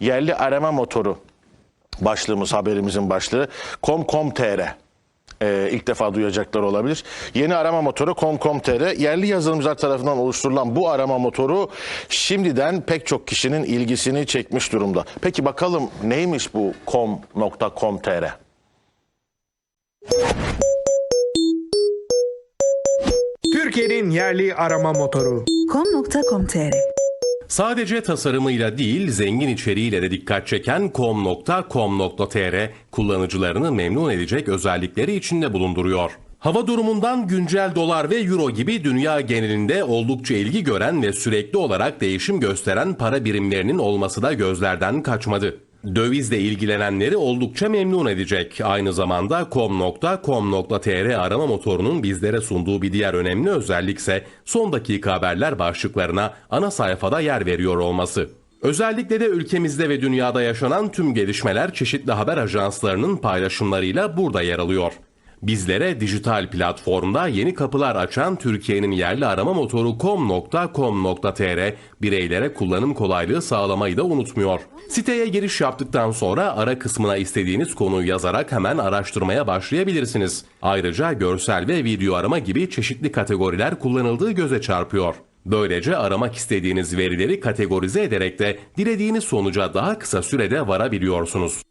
yerli arama motoru başlığımız haberimizin başlığı com.com.tr ee, ilk defa duyacaklar olabilir. Yeni arama motoru com.com.tr yerli yazılımcılar tarafından oluşturulan bu arama motoru şimdiden pek çok kişinin ilgisini çekmiş durumda. Peki bakalım neymiş bu com.com.tr? Türkiye'nin yerli arama motoru. com.com.tr Sadece tasarımıyla değil, zengin içeriğiyle de dikkat çeken com.com.tr kullanıcılarını memnun edecek özellikleri içinde bulunduruyor. Hava durumundan güncel dolar ve euro gibi dünya genelinde oldukça ilgi gören ve sürekli olarak değişim gösteren para birimlerinin olması da gözlerden kaçmadı. Dövizle ilgilenenleri oldukça memnun edecek. Aynı zamanda com.com.tr arama motorunun bizlere sunduğu bir diğer önemli özellikse son dakika haberler başlıklarına ana sayfada yer veriyor olması. Özellikle de ülkemizde ve dünyada yaşanan tüm gelişmeler çeşitli haber ajanslarının paylaşımlarıyla burada yer alıyor. Bizlere dijital platformda yeni kapılar açan Türkiye'nin yerli arama motoru com.com.tr bireylere kullanım kolaylığı sağlamayı da unutmuyor. Siteye giriş yaptıktan sonra ara kısmına istediğiniz konuyu yazarak hemen araştırmaya başlayabilirsiniz. Ayrıca görsel ve video arama gibi çeşitli kategoriler kullanıldığı göze çarpıyor. Böylece aramak istediğiniz verileri kategorize ederek de dilediğiniz sonuca daha kısa sürede varabiliyorsunuz.